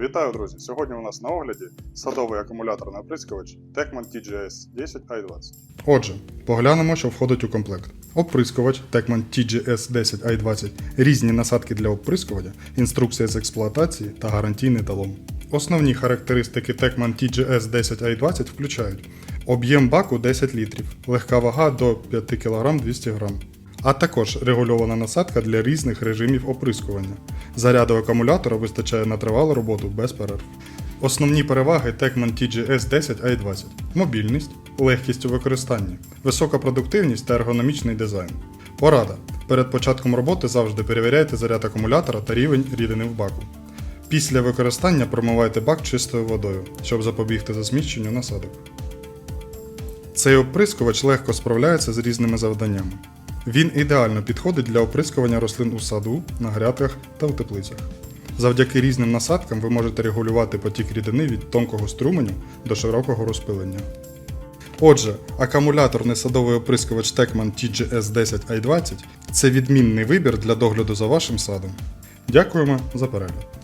Вітаю, друзі! Сьогодні у нас на огляді садовий акумуляторний оприскувач Techman TGS 10 i20. Отже, поглянемо, що входить у комплект. Оприскувач Techman TGS 10 i20, різні насадки для оприскування, інструкція з експлуатації та гарантійний талон. Основні характеристики Techman TGS 10 i20 включають об'єм баку 10 літрів, легка вага до 5 кг 200 г, а також регульована насадка для різних режимів оприскування. Заряду акумулятора вистачає на тривалу роботу без перерв. Основні переваги Techman TGS 10 i20 мобільність, легкість у використанні, висока продуктивність та ергономічний дизайн. Порада. Перед початком роботи завжди перевіряйте заряд акумулятора та рівень рідини в баку. Після використання промивайте бак чистою водою, щоб запобігти засміченню насадок. Цей оприскувач легко справляється з різними завданнями. Він ідеально підходить для оприскування рослин у саду, на грядках та в теплицях. Завдяки різним насадкам ви можете регулювати потік рідини від тонкого струменю до широкого розпилення. Отже, акумуляторний садовий оприскувач Techman TGS 10 i20 це відмінний вибір для догляду за вашим садом. Дякуємо за перегляд.